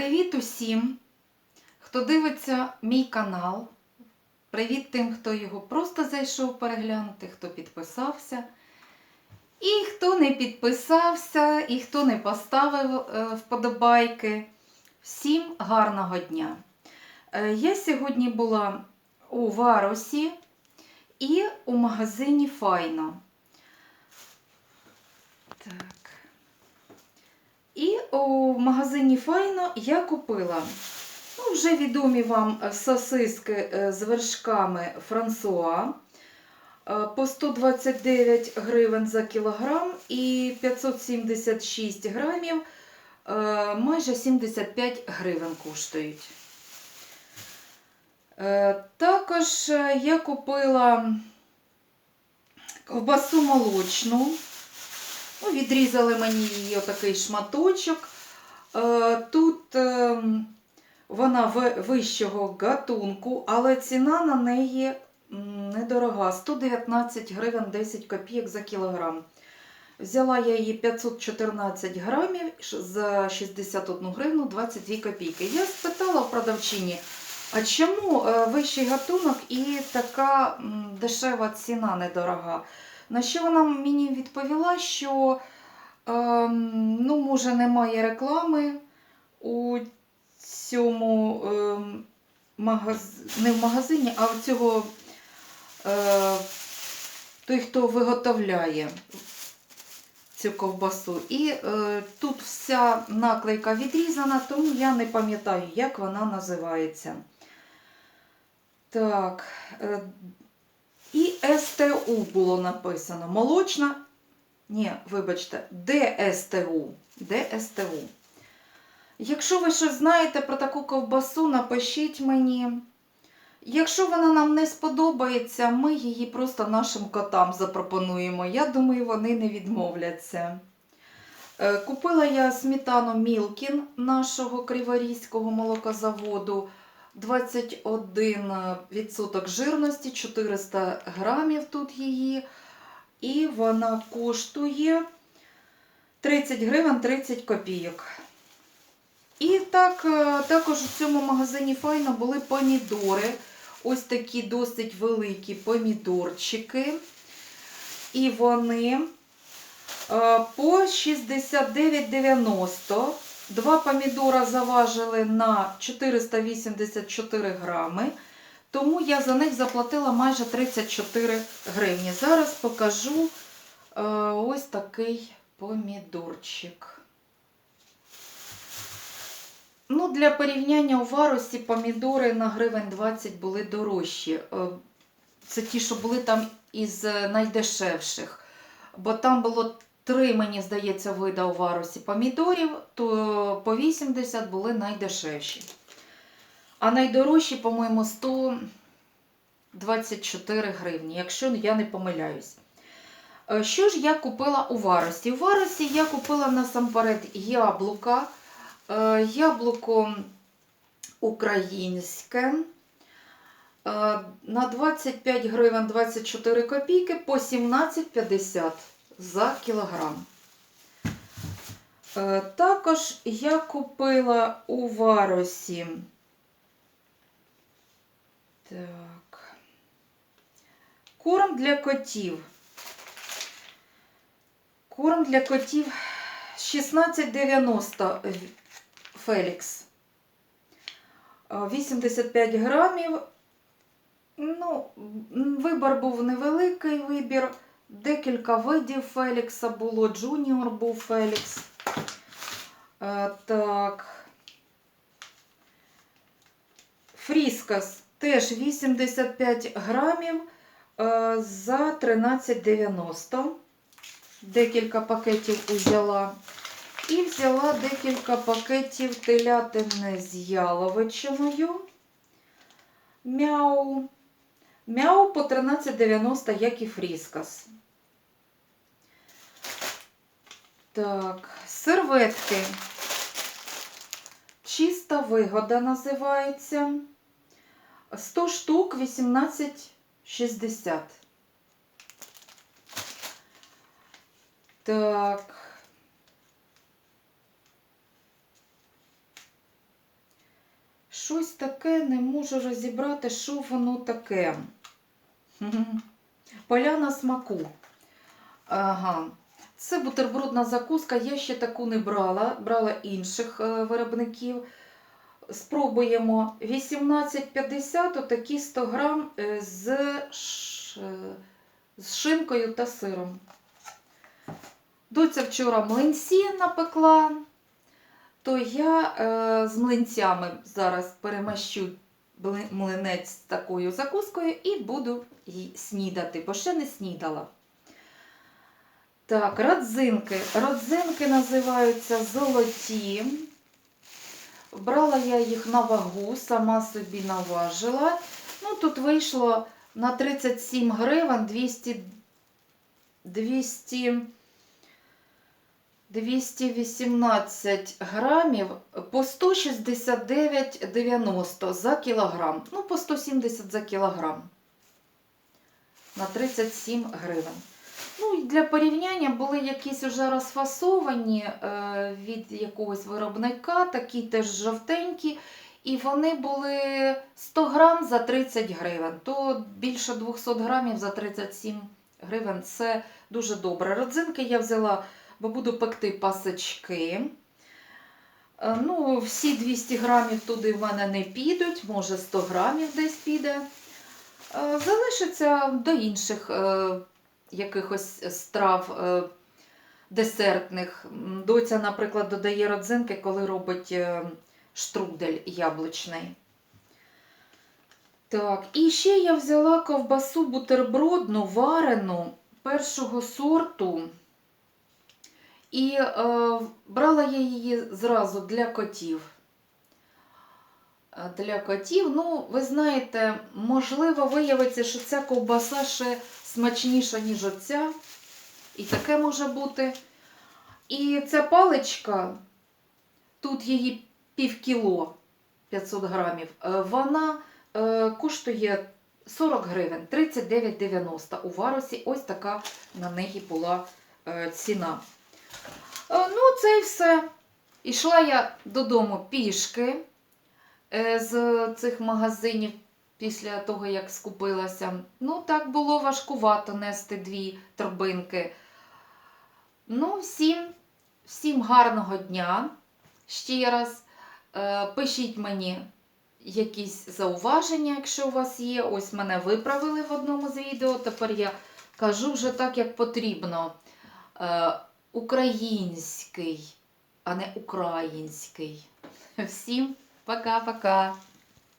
Привіт усім, хто дивиться мій канал. Привіт тим, хто його просто зайшов переглянути, хто підписався. І хто не підписався, і хто не поставив е, вподобайки. Всім гарного дня! Е, Я сьогодні була у Варусі і у магазині Файно. Так. І у магазині Файно я купила ну, вже відомі вам е, сосиски е, з вершками Франсуа е, по 129 гривень за кілограм і 576 грамів майже 75 гривень коштують. Також я купила ковбасу молочну. Ну, відрізали мені її отакий шматочок. Е, Тут е, вона вищого гатунку, але ціна на неї недорога 119 гривень 10 копійок за кілограм. Взяла я її 514 грамів за 61 гривну 22 копійки. Я спитала в продавчині, а чому е, вищий гатунок і така дешева ціна недорога? На що вона мені відповіла, що ем, ну, може немає реклами у цьому ем, магаз... не в магазині, а в цього е, той, хто виготовляє цю ковбасу. І е, тут вся наклейка відрізана, тому я не пам'ятаю, як вона називається. Так. Е, і СТУ було написано. Молочна. Ні, вибачте, ДСТУ. ДСТУ. Якщо ви щось знаєте про таку ковбасу, напишіть мені. Якщо вона нам не сподобається, ми її просто нашим котам запропонуємо. Я думаю, вони не відмовляться. Е, Купила я сметану Мілкін нашого криворізького молокозаводу. 21% жирності, 400 грамів тут її. І вона коштує 30 гривень 30 копійок. І так, е, також у цьому магазині файно були помідори. Ось такі досить великі помідорчики. І вони е, по 69,90. Два помідора заважили на 484 грами, тому я за них заплатила майже 34 гривні. Зараз покажу е, ось такий помідорчик. Ну, Для порівняння у варусі помідори на гривень 20 були дорожчі. Е, Це ті, що були там із найдешевших. Бо там було три, мені здається, вида у варусі помідорів, то по 80 були найдешевші. А найдорожчі, по-моєму, 124 гривні, якщо я не помиляюсь. Е, Що ж я купила у варості? У варості я купила насамперед яблука. Е, Яблуко українське. Е, На 25 гривень 24 копійки по 17,50 за кілограм. Також я купила у варосі. Так. Корм для котів. Корм для котів 16,90 Фелікс. Е, 85 грамів. Ну, вибір був невеликий вибір. Декілька видів Фелікса було. Джуніор був Фелікс. Е, так. Фріскас теж 85 грамів е, за 13,90. Декілька пакетів узяла. І взяла декілька пакетів телятини з яловичиною. Мяу. Мяу по 13,90, як і фріскас. Так, серветки. Чиста вигода називається. 100 штук 18,60. Так. щось таке не можу розібрати, що воно таке. Поляна смаку. Ага. Це бутербродна закуска. Я ще таку не брала, брала інших е, виробників. Спробуємо 18,50 отакі 100 грам е, з, е, з шинкою та сиром. Доця вчора млинці напекла, то я е, з млинцями зараз перемащу млинець з такою закускою і буду їй снідати, бо ще не снідала. Так, родзинки. Родзинки називаються золоті. Брала я їх на вагу, сама собі наважила. Ну, тут вийшло на 37 гривень 200, 200, 218 грамів по 169,90 за кілограм. Ну, по 170 за кілограм. На 37 гривень. Ну, для порівняння були якісь вже розфасовані е, від якогось виробника, такі теж жовтенькі. І вони були 100 грам за 30 гривень. То більше 200 грамів за 37 гривень це дуже добре. Родзинки я взяла, бо буду пекти пасочки. Е, Ну, всі 200 грамів туди в мене не підуть, може 100 грамів десь піде. Е, Залишиться до інших якихось страв е, десертних. Доця, наприклад, додає родзинки, коли робить е, штрудель яблучний. Так, і ще я взяла ковбасу бутербродну, варену першого сорту. І е, брала я її зразу для котів. Е, Для котів, ну, ви знаєте, можливо, виявиться, що ця ковбаса ще смачніша, ніж оця. І таке може бути. І ця паличка, тут її пів кіло 500 грамів, е, вона е, коштує 40 гривень, 39,90 у варусі. Ось така на неї була е, ціна. Ну, це і все. Ішла я додому пішки з цих магазинів після того, як скупилася. Ну, так було важкувато нести дві торбинки. Ну, всім, всім гарного дня. Ще раз. Е, Пишіть мені якісь зауваження, якщо у вас є. Ось мене виправили в одному з відео. Тепер я кажу вже так, як потрібно. Е, Український, а не український. Всім пока-пока.